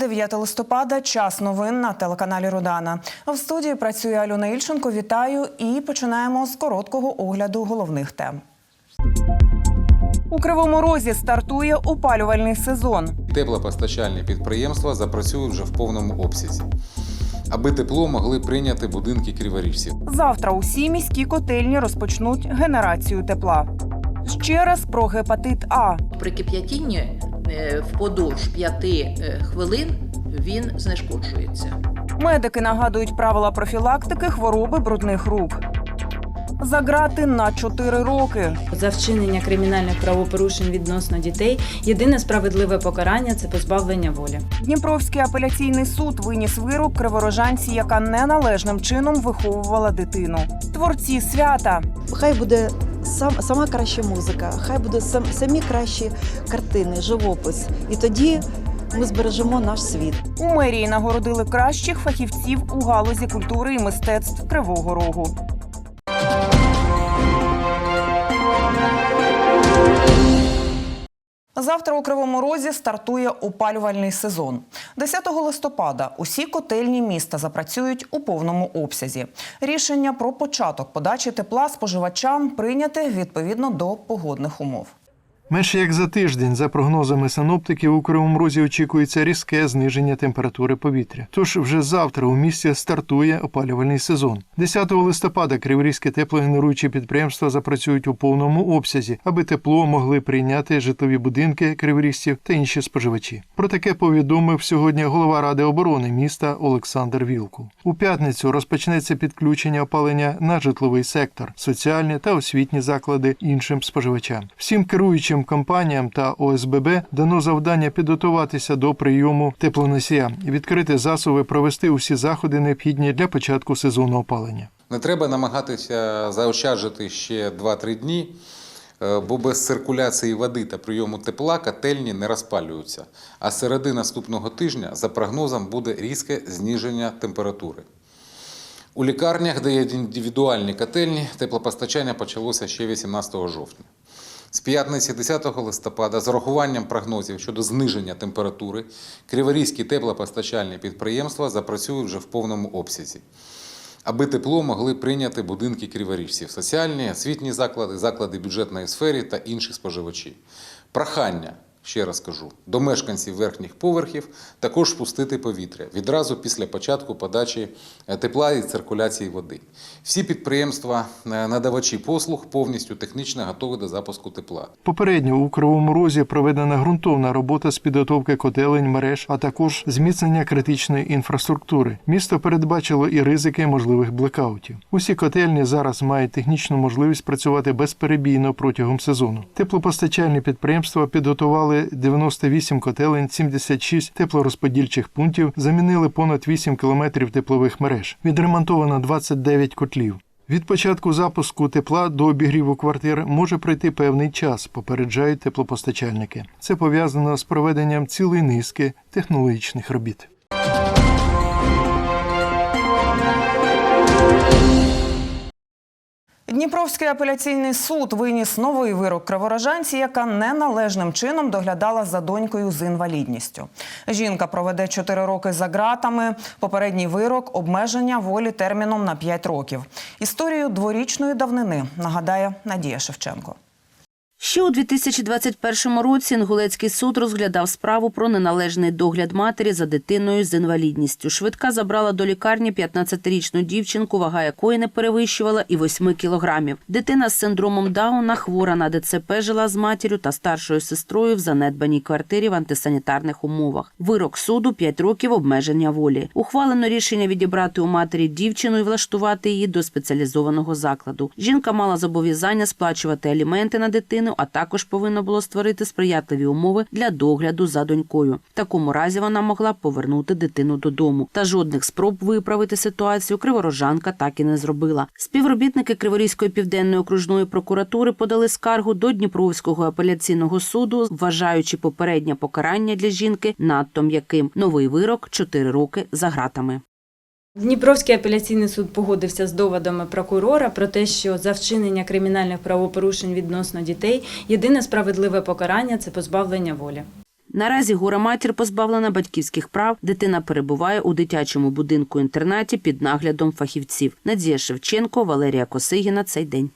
9 листопада. Час новин на телеканалі Рудана. В студії працює Альона Ільченко. Вітаю і починаємо з короткого огляду головних тем. У Кривому Розі стартує опалювальний сезон. Теплопостачальні підприємства запрацюють вже в повному обсязі, аби тепло могли прийняти будинки криворіжців. Завтра усі міські котельні розпочнуть генерацію тепла. Ще раз про гепатит А. При кип'ятінні е, вподовж 5 хвилин він знешкоджується. Медики нагадують правила профілактики хвороби брудних рук. Заграти на 4 роки. За вчинення кримінальних правопорушень відносно дітей єдине справедливе покарання це позбавлення волі. Дніпровський апеляційний суд виніс вирок криворожанці, яка неналежним чином виховувала дитину. Творці свята Хай буде сам, сама краща музика, хай буде сам, самі кращі картини, живопис. І тоді ми збережемо наш світ. у мерії нагородили кращих фахівців у галузі культури і мистецтв Кривого Рогу. Завтра у Кривому Розі стартує опалювальний сезон. 10 листопада усі котельні міста запрацюють у повному обсязі. Рішення про початок подачі тепла споживачам прийняте відповідно до погодних умов. Менше як за тиждень, за прогнозами синоптиків, у Кривому Розі очікується різке зниження температури повітря. Тож вже завтра у місті стартує опалювальний сезон. 10 листопада криворізьке теплогенеруючі підприємства запрацюють у повному обсязі, аби тепло могли прийняти житлові будинки криворізців та інші споживачі. Про таке повідомив сьогодні голова ради оборони міста Олександр Вілкул. У п'ятницю розпочнеться підключення опалення на житловий сектор, соціальні та освітні заклади іншим споживачам. Всім керуючим компаніям та ОСББ дано завдання підготуватися до прийому теплоносія, і відкрити засоби, провести усі заходи необхідні для початку сезону опалення. Не треба намагатися заощаджити ще 2-3 дні, е, бо без циркуляції води та прийому тепла котельні не розпалюються. А середи наступного тижня, за прогнозом, буде різке зниження температури. У лікарнях, де є індивідуальні котельні, теплопостачання почалося ще 18 жовтня. З п'ятниці 10 листопада, з урахуванням прогнозів щодо зниження температури, криворізькі теплопостачальні підприємства запрацюють вже в повному обсязі, аби тепло могли прийняти будинки криворіжців, соціальні, освітні заклади, заклади бюджетної сфери та інші споживачі. Прохання, ще раз кажу, до мешканців верхніх поверхів також спустити повітря відразу після початку подачі е, тепла і циркуляції води. Всі підприємства, е, надавачі послуг повністю технічно готові до запуску тепла. Попередньо у Кривому Розі проведена ґрунтовна робота з підготовки котелень, мереж, а також зміцнення критичної інфраструктури. Місто передбачило і ризики можливих блекаутів. Усі котельні зараз мають технічну можливість працювати безперебійно протягом сезону. Теплопостачальні підприємства підготували 98 котелень, 76 теплорозподільчих пунктів, замінили понад 8 кілометрів теплових мереж. Відремонтовано 29 котлів. Від початку запуску тепла до обігріву квартир може пройти певний час, попереджають теплопостачальники. Це пов'язано з проведенням цілої низки технологічних робіт. Дніпровський апеляційний суд виніс новий вирок криворожанці, яка неналежним чином доглядала за донькою з інвалідністю. Жінка проведе 4 роки за ґратами. Попередній вирок обмеження волі терміном на 5 років. Історію дворічної давнини нагадає Надія Шевченко. Ще у 2021 році Інгулецький суд розглядав справу про неналежний догляд матері за дитиною з інвалідністю. Швидка забрала до лікарні 15-річну дівчинку, вага якої не перевищувала і 8 кілограмів. Дитина з синдромом Дауна, хвора на ДЦП, жила з матір'ю та старшою сестрою в занедбаній квартирі в антисанітарних умовах. Вирок суду 5 років обмеження волі. Ухвалено рішення відібрати у матері дівчину і влаштувати її до спеціалізованого закладу. Жінка мала зобов'язання сплачувати аліменти на дитину, а також повинно було створити сприятливі умови для догляду за донькою. В такому разі вона могла повернути дитину додому. Та жодних спроб виправити ситуацію криворожанка так і не зробила. Співробітники Криворізької південної окружної прокуратури подали скаргу до Дніпровського апеляційного суду, вважаючи попереднє покарання для жінки надто м'яким. Новий вирок 4 роки за гратами. Дніпровський апеляційний суд погодився з доводами прокурора про те, що за вчинення кримінальних правопорушень відносно дітей єдине справедливе покарання це позбавлення волі. Наразі горе матір позбавлена батьківських прав. Дитина перебуває у дитячому будинку інтернаті під наглядом фахівців. Надія Шевченко, Валерія Косигіна. Цей день.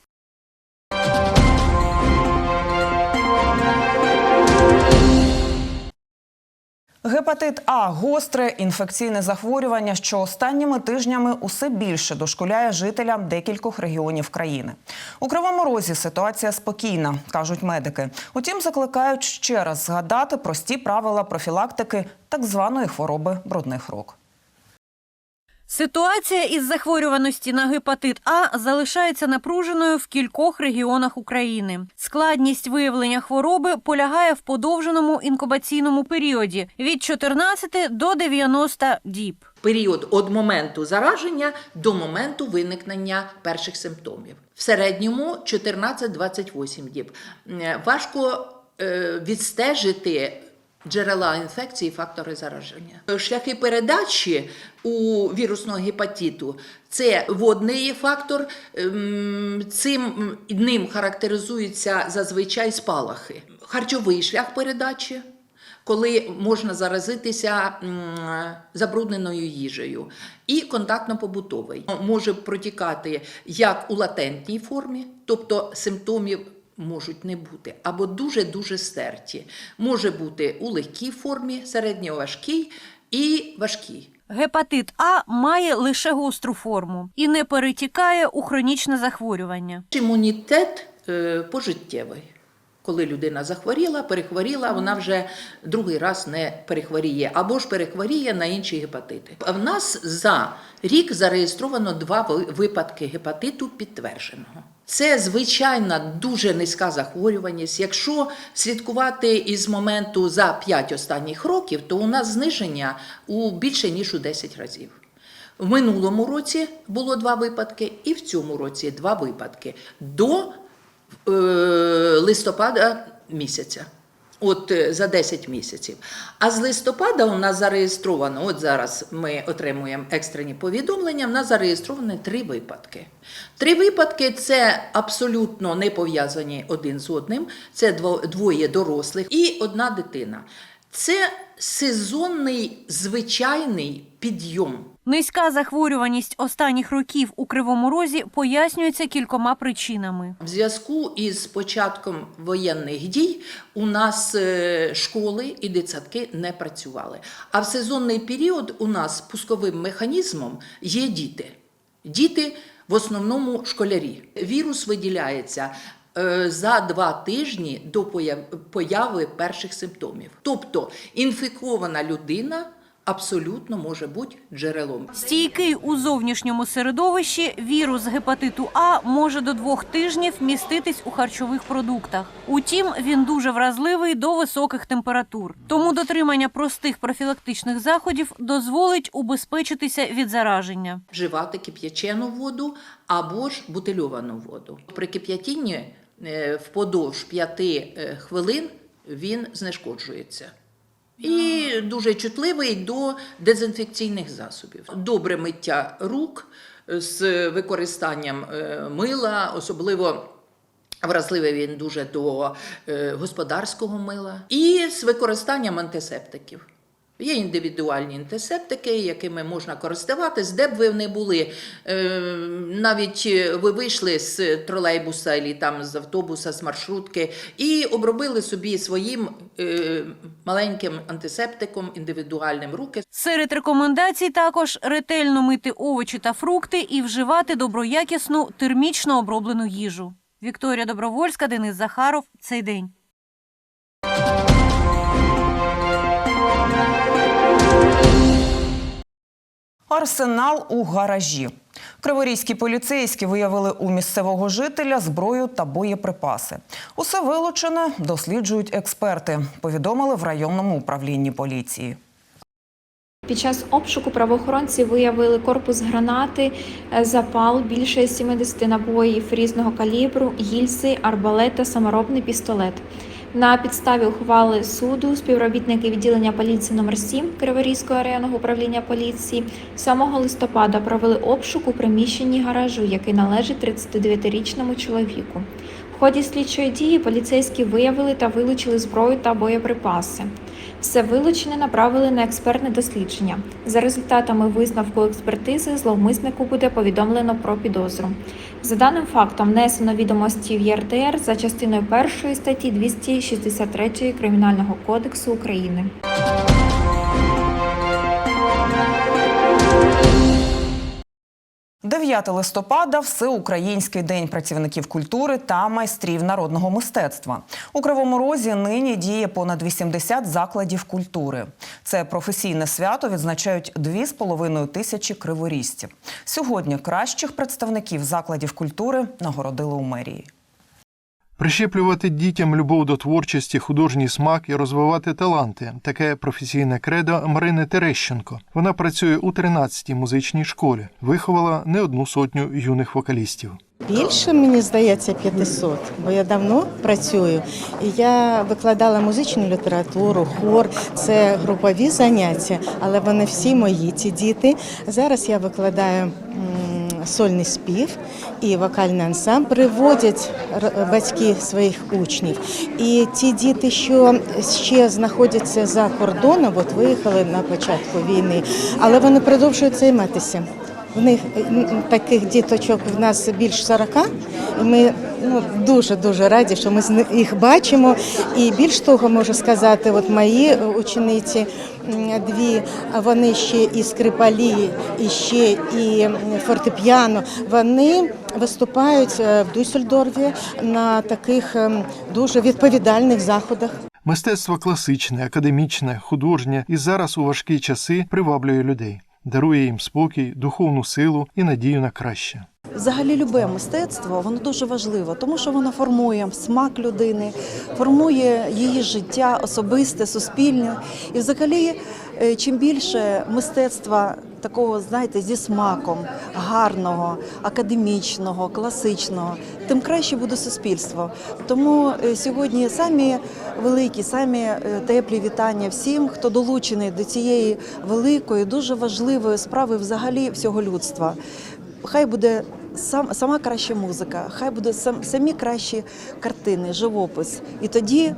Гепатит А гостре інфекційне захворювання, що останніми тижнями усе більше дошкуляє жителям декількох регіонів країни. У Кривому Розі ситуація спокійна, кажуть медики. Утім, закликають ще раз згадати прості правила профілактики так званої хвороби брудних рук. Ситуація із захворюваності на гепатит А залишається напруженою в кількох регіонах України. Складність виявлення хвороби полягає в подовженому інкубаційному періоді від 14 до 90 діб. Період від моменту зараження до моменту виникнення перших симптомів. В середньому 14-28 діб. Важко е, відстежити джерела інфекції, фактори зараження. Шляхи передачі у вірусного гепатиту це водний фактор. ем, Цим ним характеризуються зазвичай спалахи. Харчовий шлях передачі коли можна заразитися забрудненою їжею, і контактно-побутовий може протікати як у латентній формі, тобто симптомів можуть не бути, або дуже-дуже стерті. Може бути у легкій формі, середньоважкій і важкій. Гепатит А має лише гостру форму і не перетікає у хронічне захворювання. Імунітет е, пожиттєвий. Коли людина захворіла, перехворіла, вона вже другий раз не перехворіє або ж перехворіє на інші гепатити. В нас за рік зареєстровано два випадки гепатиту підтвердженого. Це звичайна дуже низька захворюваність. Якщо слідкувати із моменту за 5 останніх років, то у нас зниження у більше ніж у 10 разів. В минулому році було два випадки, і в цьому році два випадки до листопада місяця. От е, за 10 місяців. А з листопада у нас зареєстровано, от зараз ми отримуємо екстрені повідомлення, в нас зареєстровано три випадки. Три випадки це абсолютно не пов'язані один з одним. Це дво- двоє дорослих і одна дитина. Це сезонний звичайний підйом. Низька захворюваність останніх років у Кривому Розі пояснюється кількома причинами. В зв'язку із початком воєнних дій у нас е, школи і дитсадки не працювали. А в сезонний період у нас пусковим механізмом є діти. Діти в основному школярі. Вірус виділяється. е, За два тижні до появ- появи перших симптомів. Тобто інфікована людина абсолютно може бути джерелом. Стійкий у зовнішньому середовищі вірус гепатиту А може до двох тижнів міститись у харчових продуктах. Утім, він дуже вразливий до високих температур. Тому дотримання простих профілактичних заходів дозволить убезпечитися від зараження. вживати кип'ячену воду або ж бутильовану воду. При кип'ятінні е, впродовж 5 е, хвилин він знешкоджується. І дуже чутливий до дезінфекційних засобів. Добре миття рук з використанням е, мила, особливо вразливий він дуже до е, господарського мила, і з використанням антисептиків. Є індивідуальні антисептики, якими можна користуватись, де б ви не були. Е, Навіть е, ви вийшли з тролейбуса або там з автобуса, з маршрутки і обробили собі своїм е, маленьким антисептиком індивідуальним руки. Серед рекомендацій також ретельно мити овочі та фрукти і вживати доброякісну термічно оброблену їжу. Вікторія Добровольська, Денис Захаров. Цей день. Арсенал у гаражі. Криворізькі поліцейські виявили у місцевого жителя зброю та боєприпаси. Усе вилучене досліджують експерти. Повідомили в районному управлінні поліції. Під час обшуку правоохоронці виявили корпус гранати, е, запал, більше 70 набоїв різного калібру, гільзи, арбалет та саморобний пістолет. На підставі ухвали суду співробітники відділення поліції номер 7 Криворізького районного управління поліції 7 листопада провели обшук у приміщенні гаражу, який належить 39-річному чоловіку. В ході слідчої дії поліцейські виявили та вилучили зброю та боєприпаси. Все вилучене направили на експертне дослідження. За результатами висновку експертизи зловмиснику буде повідомлено про підозру. За даним фактом внесено відомості в ЄРДР за частиною 1 статті 263 Кримінального кодексу України. – 9 листопада – Всеукраїнський день працівників культури та майстрів народного мистецтва. У Кривому Розі нині діє понад 80 закладів культури. Це професійне свято відзначають 2,5 тисячі криворізців. Сьогодні кращих представників закладів культури нагородили у мерії. Прищеплювати дітям любов до творчості, художній смак і розвивати таланти таке професійне кредо Марини Терещенко. Вона працює у 13-й музичній школі, виховала не одну сотню юних вокалістів. Більше мені здається 500, бо я давно працюю. Я викладала музичну літературу, хор, це групові заняття, але вони всі мої, ці діти. Зараз я викладаю сольний спів і вокальний ансамбль. Приводять батьки своїх учнів. І ті діти, що ще знаходяться за кордоном, от виїхали на початку війни, але вони продовжують займатися. В них таких діточок в нас більш 40, і ми ну, дуже дуже раді, що ми їх бачимо. І більш того, можу сказати, от мої е, учениці дві, вони ще і скрипалі, і ще і фортепіано. Вони виступають е, в Дюссельдорфі на таких дуже відповідальних заходах. Мистецтво класичне, академічне, художнє і зараз у важкі часи приваблює людей, дарує їм спокій, духовну силу і надію на краще. Взагалі, любе мистецтво воно дуже важливо, тому що воно формує смак людини, формує її життя особисте, суспільне. І взагалі, е, чим більше мистецтва такого, знаєте, зі смаком, гарного, академічного, класичного, тим краще буде суспільство. Тому е, сьогодні самі великі, самі е, теплі вітання всім, хто долучений до цієї великої, дуже важливої справи взагалі всього людства. Хай буде сам, сама краща музика, хай буде сам, самі кращі картини, живопис. І тоді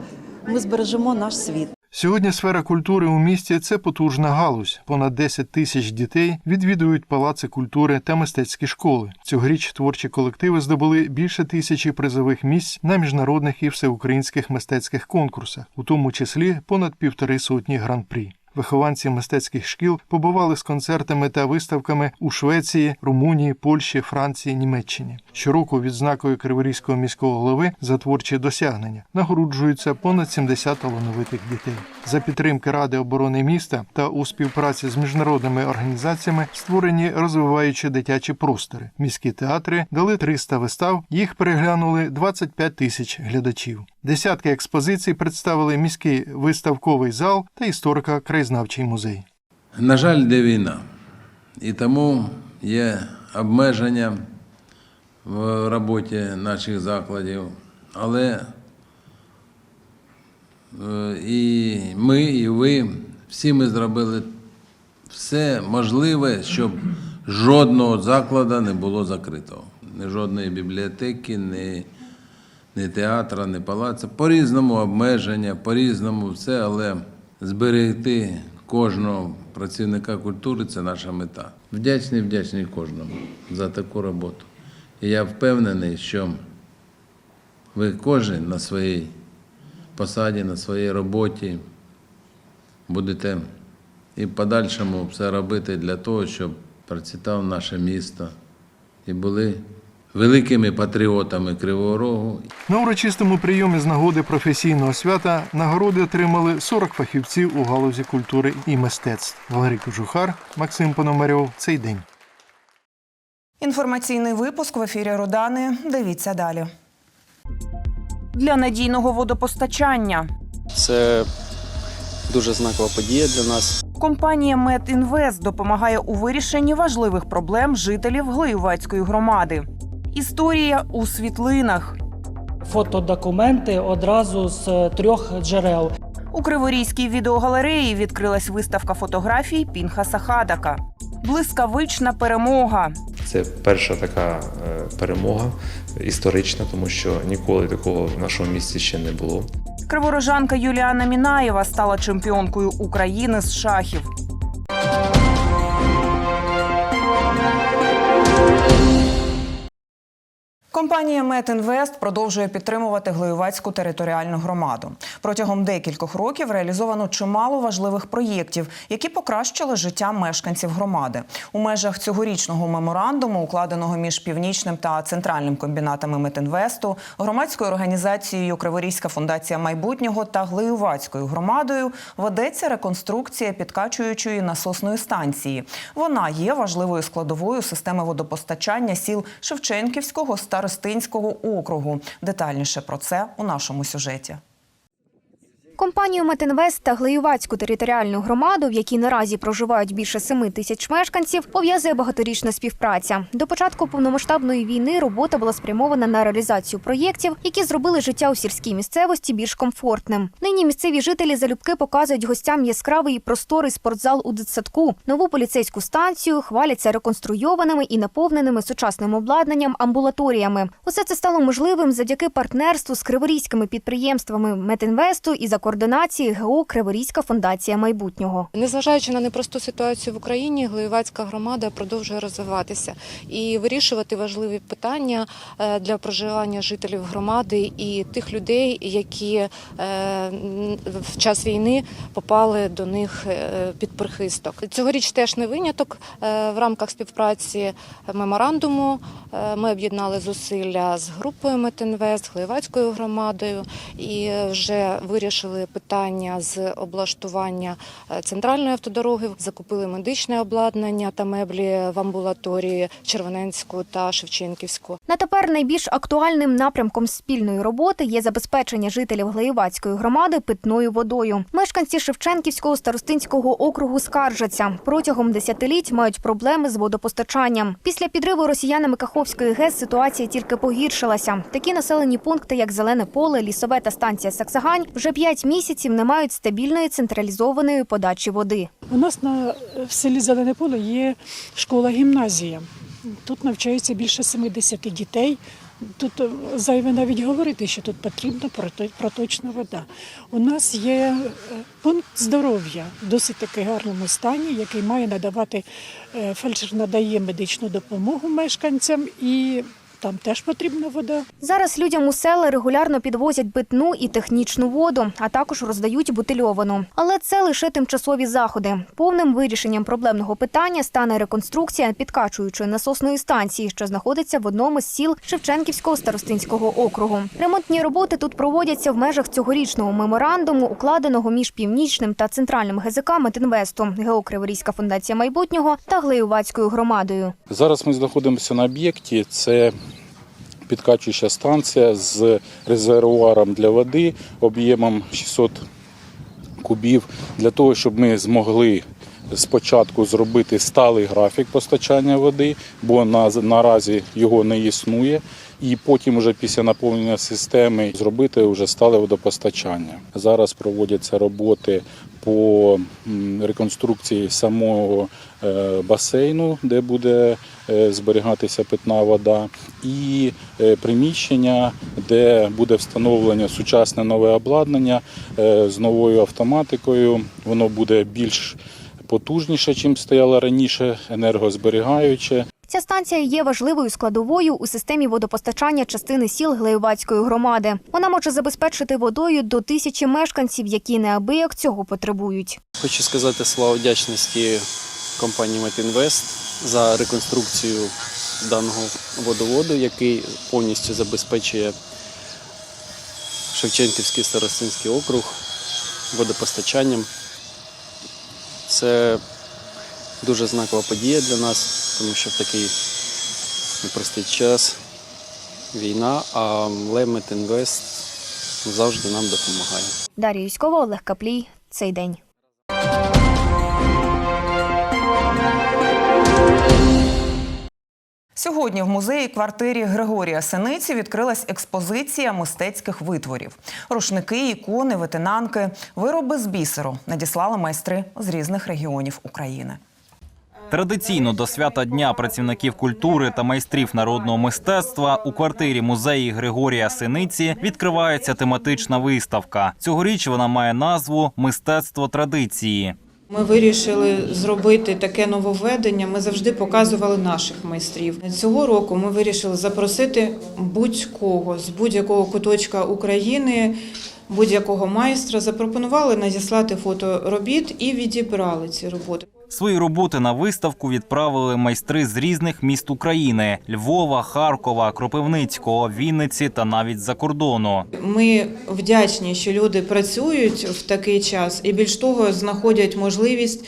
ми збережемо наш світ. Сьогодні сфера культури у місті це потужна галузь. Понад 10 тисяч дітей відвідують палаци культури та мистецькі школи. Цьогоріч творчі колективи здобули більше тисячі призових місць на міжнародних і всеукраїнських мистецьких конкурсах, у тому числі понад півтори сотні гран-прі. Вихованці мистецьких шкіл побували з концертами та виставками у Швеції, Румунії, Польщі, Франції, Німеччині. Щороку відзнакою Криворізького міського голови за творчі досягнення нагороджуються понад 70 талановитих дітей. За підтримки Ради оборони міста та у співпраці з міжнародними організаціями створені розвиваючі дитячі простори. Міські театри дали 300 вистав, їх переглянули 25 тисяч глядачів. Десятки експозицій представили міський виставковий зал та історико-краєзнавчий музей. На жаль, йде війна. І тому є обмеження в роботі наших закладів. Але е, і ми, і ви, всі ми зробили все можливе, щоб жодного закладу не було закритого. Ні жодної бібліотеки, ні, ні театра, ні палацу. По-різному обмеження, по-різному все, але зберегти кожного працівника культури це наша мета. Вдячний, вдячний кожному за таку роботу. І я впевнений, що ви кожен на своїй посаді, на своїй роботі будете і в подальшому все робити для того, щоб процвітав наше місто і були великими патріотами Кривого Рогу На урочистому прийомі з нагоди професійного свята нагороди отримали 40 фахівців у галузі культури і мистецтв. Валерій Кожухар, Максим Пономарьов. Цей день. Інформаційний випуск в ефірі Родани. Дивіться далі. Для надійного водопостачання Це дуже знакова подія для нас. компанія Медінвест допомагає у вирішенні важливих проблем жителів Глиювацької громади. Історія у світлинах. Фотодокументи одразу з трьох джерел. У Криворізькій відеогалереї відкрилась виставка фотографій Пінхаса Хадака. Блискавична перемога. Це перша така е, перемога історична, тому що ніколи такого в нашому місті ще не було. Криворожанка Юліана Мінаєва стала чемпіонкою України з шахів. Компанія Метінвест продовжує підтримувати Глоєвацьку територіальну громаду. Протягом декількох років реалізовано чимало важливих проєктів, які покращили життя мешканців громади. У межах цьогорічного меморандуму, укладеного між північним та центральним комбінатами Метінвесту, громадською організацією Криворізька фундація майбутнього та Глеювацькою громадою ведеться реконструкція підкачуючої насосної станції. Вона є важливою складовою системи водопостачання сіл Шевченківського старостинського округу. Детальніше про це у нашому сюжеті. Компанію Метинвест та Глеювацьку територіальну громаду, в якій наразі проживають більше семи тисяч мешканців, пов'язує багаторічна співпраця. До початку повномасштабної війни робота була спрямована на реалізацію проєктів, які зробили життя у сільській місцевості більш комфортним. Нині місцеві жителі залюбки показують гостям яскравий і просторий спортзал у дитсадку, нову поліцейську станцію, хваляться реконструйованими і наповненими сучасним обладнанням амбулаторіями. Усе це стало можливим завдяки партнерству з криворізькими підприємствами Метінвесту і за координації ГО Криворізька фундація майбутнього. Незважаючи на непросту ситуацію в Україні, Глоєвацька громада продовжує розвиватися і вирішувати важливі питання е, для проживання жителів громади і тих людей, які е, в час війни попали до них е, під прихисток. Цьогоріч теж не виняток в рамках співпраці меморандуму. Ми об'єднали зусилля з групою Метинвест, Глоєвацькою громадою і вже вирішили питання з облаштування е, центральної автодороги, закупили медичне обладнання та меблі в амбулаторії Червоненську та Шевченківську. На тепер найбільш актуальним напрямком спільної роботи є забезпечення жителів Глеєвацької громади питною водою. Мешканці Шевченківського старостинського округу скаржаться протягом десятиліть мають проблеми з водопостачанням. Після підриву росіянами Каховської ГЕС ситуація тільки погіршилася. Такі населені пункти, як Зелене поле, лісове та станція Саксагань, вже п'ять місяців не мають стабільної централізованої подачі води. У нас на в селі Зелене поле є школа-гімназія. Тут навчається більше 70 дітей. Тут е, зайве навіть говорити, що тут потрібна проточна вода. У нас є е, пункт здоров'я в досить таки гарному стані, який має надавати е, фельдшер надає медичну допомогу мешканцям і там теж потрібна вода. Зараз людям у села регулярно підвозять питну і технічну воду, а також роздають бутильовану. Але це лише тимчасові заходи. Повним вирішенням проблемного питання стане реконструкція підкачуючої насосної станції, що знаходиться в одному з сіл Шевченківського старостинського округу. Ремонтні роботи тут проводяться в межах цьогорічного меморандуму, укладеного між північним та центральним ГЗК Метинвесту, ГЕО Криворізька фундація майбутнього та Глеювацькою громадою. Зараз ми знаходимося на об'єкті. Це підкачуюча станція з резервуаром для води об'ємом 600 кубів для того, щоб ми змогли спочатку зробити сталий графік постачання води, бо на, наразі його не існує. І потім, вже після наповнення системи, зробити вже стале водопостачання. Зараз проводяться роботи по реконструкції самого е, басейну, де буде е, зберігатися питна вода, і е, приміщення, де буде встановлення сучасне нове обладнання з новою автоматикою. Воно буде більш потужніше, чим стояло раніше, енергозберігаюче. Ця станція є важливою складовою у системі водопостачання частини сіл Глеювацької громади. Вона може забезпечити водою до тисячі мешканців, які неабияк цього потребують. Хочу сказати слова вдячності компанії Метінвест за реконструкцію даного водоводу, який повністю забезпечує Шевченківський старостинський округ водопостачанням. Це дуже знакова подія для нас, тому що в такий непростий час війна, але Метінвест завжди нам допомагає. Дар'я Юськова, Олег Каплій. Цей день. Сьогодні в музеї квартирі Григорія Синиці відкрилась експозиція мистецьких витворів. Рушники, ікони, ветенанки, вироби з бісеру надіслали майстри з різних регіонів України. Традиційно до свята Дня працівників культури та майстрів народного мистецтва у квартирі музеї Григорія Синиці відкривається тематична виставка. Цьогоріч вона має назву Мистецтво традиції. Ми вирішили зробити таке нововведення. Ми завжди показували наших майстрів. Цього року ми вирішили запросити будь-кого з будь-якого куточка України, будь-якого майстра. Запропонували надіслати фото робіт і відібрали ці роботи. Свої роботи на виставку відправили майстри з різних міст України: Львова, Харкова, Кропивницького, Вінниці та навіть за кордону. Ми вдячні, що люди працюють в такий час і більш того знаходять можливість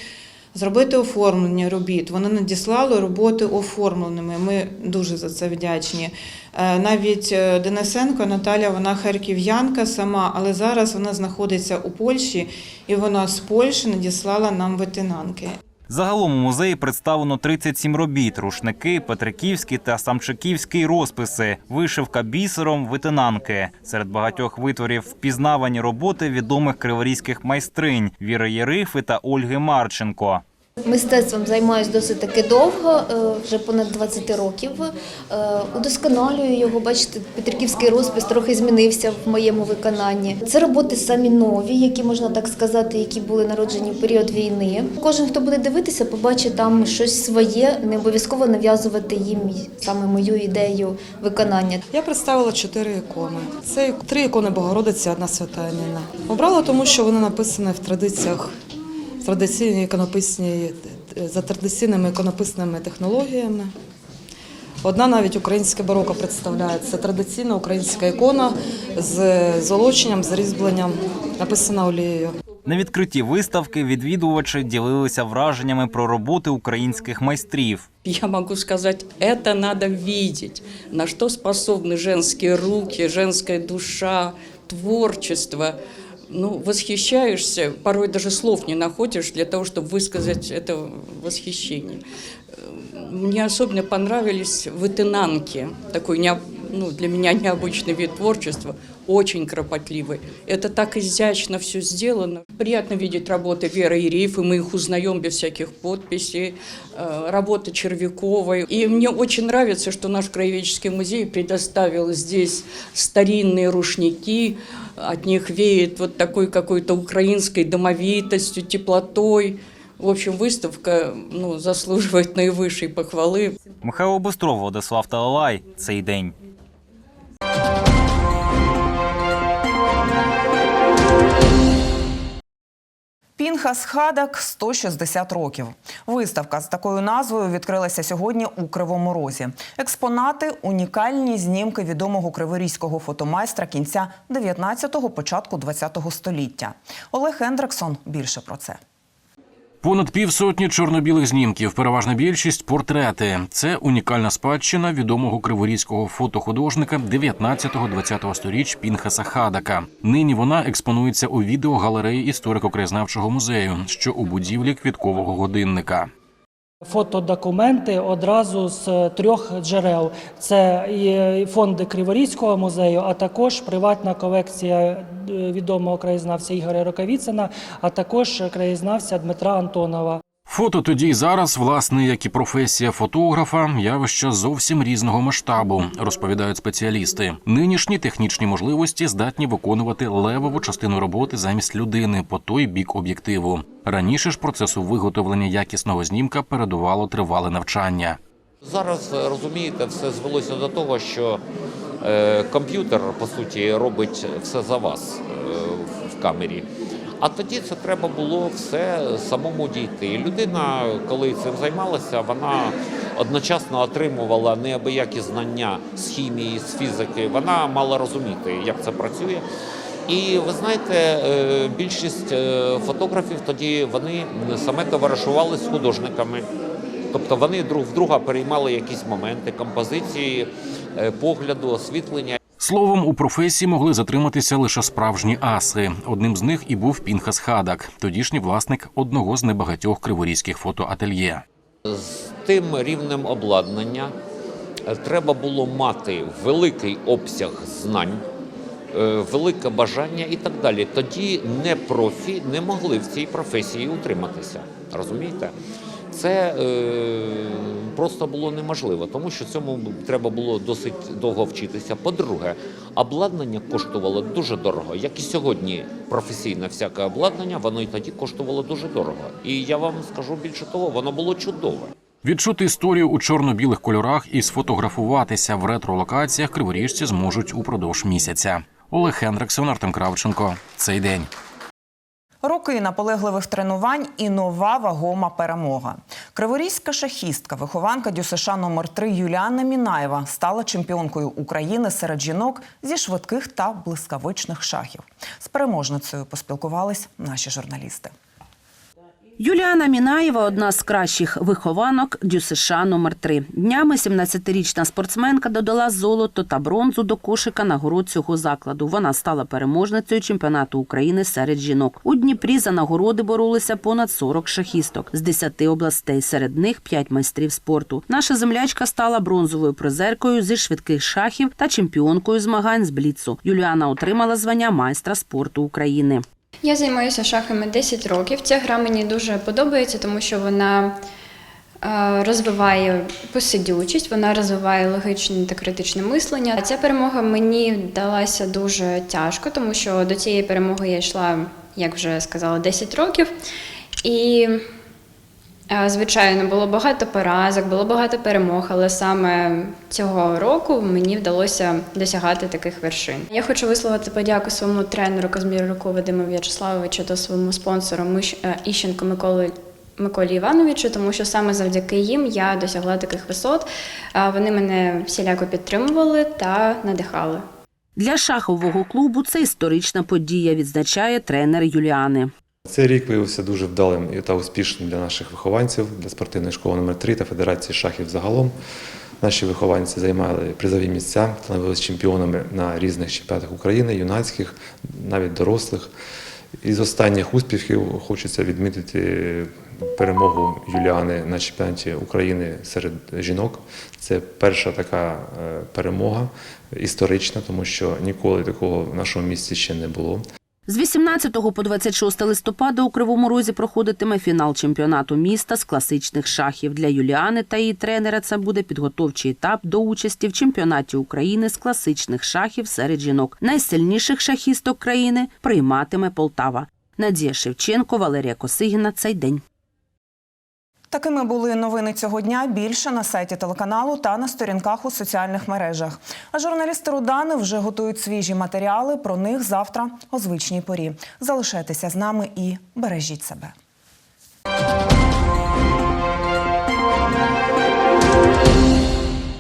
зробити оформлення робіт. Вони надіслали роботи оформленими. Ми дуже за це вдячні. Е, Навіть е, Денисенко Наталя, вона харків'янка сама, але зараз вона знаходиться у Польщі, і вона з Польщі надіслала нам ветенанки. Загалом у музеї представлено 37 робіт: рушники, петриківські та самчиківські розписи, вишивка бісером, витинанки. Серед багатьох витворів впізнавані роботи відомих криворізьких майстринь Віри Єрифи та Ольги Марченко. Мистецтвом займаюся досить таки довго, е, вже понад 20 років. Е, Удосконалюю його. Бачите, Петриківський розпис трохи змінився в моєму виконанні. Це роботи самі нові, які можна так сказати, які були народжені в період війни. Кожен, хто буде дивитися, побачить там щось своє, не обов'язково нав'язувати їм саме мою ідею виконання. Я представила чотири ікони. Це три ікони Богородиці, одна свята Ніна. Обрала тому, що вони написані в традиціях, в традиційній іконописній, за традиційними іконописними технологіями. Одна навіть українське бароко представляє. Це традиційна українська ікона з золоченням, з різьбленням, написана олією. На відкритті виставки відвідувачі ділилися враженнями про роботи українських майстрів. Я могу сказать, это надо видеть, на что способны женские руки, женская душа, творчество. Ну, восхищаешься, порой даже слов не находишь для того, чтобы высказать это восхищение. Мне особенно понравились вытынанки, такой не, ну, для меня необычный вид творчества, очень кропотливый. Это так изящно все сделано. Приятно видеть работы Веры и Рифы, мы их узнаем без всяких подписей, э, работы Червяковой. И мне очень нравится, что наш краеведческий музей предоставил здесь старинные рушники, от них веет вот такой какой-то украинской домовитостью, теплотой. В общем, выставка ну, заслуживает наивысшей похвалы. Михайло Бистров, Владислав Талалай. Цей день. Пінхас Хадак 160 років. Виставка з такою назвою відкрилася сьогодні у Кривому Розі. Експонати унікальні знімки відомого криворізького фотомайстра кінця 19-го, початку 20-го століття. Олег Ендрексон більше про це. Понад півсотні чорно-білих знімків, переважна більшість портрети. Це унікальна спадщина відомого криворізького фотохудожника 19-20 сторіч Пінхаса Хадака. Нині вона експонується у відеогалереї історико-краєзнавчого музею, що у будівлі квіткового годинника. Фотодокументи одразу з трьох джерел: це і фонди Криворізького музею, а також приватна колекція е, відомого краєзнавця Ігоря Рокавіцина, а також краєзнавця Дмитра Антонова. Фото тоді й зараз, власне, як і професія фотографа, явище зовсім різного масштабу, розповідають спеціалісти. Нинішні технічні можливості здатні виконувати левову частину роботи замість людини по той бік об'єктиву. Раніше ж процесу виготовлення якісного знімка передувало тривале навчання. Зараз розумієте, все звелося до того, що е, комп'ютер по суті робить все за вас е, в камері. А тоді це треба було все самому дійти. І людина, коли цим займалася, вона одночасно отримувала неабиякі знання з хімії, з фізики. Вона мала розуміти, як це працює. І ви знаєте, е, більшість е, фотографів тоді вони саме товаришували з художниками. Тобто вони друг в друга переймали якісь моменти, композиції, е, погляду, освітлення. Словом, у професії могли затриматися лише справжні аси. Одним з них і був Пінхас Хадак, тодішній власник одного з небагатьох криворізьких фотоательє. З тим рівнем обладнання е, треба було мати великий обсяг знань, е, велике бажання і так далі. Тоді не профі не могли в цій професії утриматися. Розумієте? Це е, просто було неможливо, тому що цьому треба було досить довго вчитися. По-друге, обладнання коштувало дуже дорого. Як і сьогодні професійне всяке обладнання, воно і тоді коштувало дуже дорого. І я вам скажу більше того, воно було чудове. Відчути історію у чорно-білих кольорах і сфотографуватися в ретро-локаціях криворіжці зможуть упродовж місяця. Олег Хендриксон, Артем Кравченко. Цей день. Роки наполегливих тренувань і нова вагома перемога. Криворізька шахістка, вихованка ДЮСШ номер 3 Юліана Мінаєва стала чемпіонкою України серед жінок зі швидких та блискавичних шахів. З переможницею поспілкувались наші журналісти. Юліана Мінаєва одна з кращих вихованок ДЮСШ номер 3 Днями 17-річна спортсменка додала золото та бронзу до кошика нагород цього закладу. Вона стала переможницею чемпіонату України серед жінок. У Дніпрі за нагороди боролися понад 40 шахісток з 10 областей. Серед них 5 майстрів спорту. Наша землячка стала бронзовою призеркою зі швидких шахів та чемпіонкою змагань з бліцу. Юліана отримала звання майстра спорту України. Я займаюся шахами 10 років. Ця гра мені дуже подобається, тому що вона е, розвиває посидючість, вона розвиває логічне та критичне мислення. Ця перемога мені вдалася дуже тяжко, тому що до цієї перемоги я йшла, як вже сказала, 10 років. І Звичайно, було багато поразок, було багато перемог, але саме цього року мені вдалося досягати таких вершин. Я хочу висловити подяку своєму тренеру Казміруку Вадиму В'ячеславовичу та своєму спонсору е, Іщенко Миколи. Миколі Івановичу, тому що саме завдяки їм я досягла таких висот. Е, Вони мене всіляко підтримували та надихали. Для шахового клубу це історична подія, відзначає тренер Юліани. Цей рік виявився дуже вдалим та успішним для наших вихованців, для спортивної школи номер 3 та Федерації шахів загалом. Наші вихованці займали призові місця, становилися чемпіонами на різних чемпіонатах України, юнацьких, навіть дорослих. Із останніх успіхів хочеться відмітити перемогу Юліани на чемпіонаті України серед жінок. Це перша така е, перемога історична, тому що ніколи такого в нашому місті ще не було. З 18 по 26 листопада у Кривому Розі проходитиме фінал чемпіонату міста з класичних шахів. Для Юліани та її тренера це буде підготовчий етап до участі в чемпіонаті України з класичних шахів серед жінок. Найсильніших шахісток країни прийматиме Полтава. Надія Шевченко, Валерія Косигіна. Цей день. Такими були новини цього дня. Більше на сайті телеканалу та на сторінках у соціальних мережах. А журналісти Рудани вже готують свіжі матеріали. Про них завтра о звичній порі. Залишайтеся з нами і бережіть себе.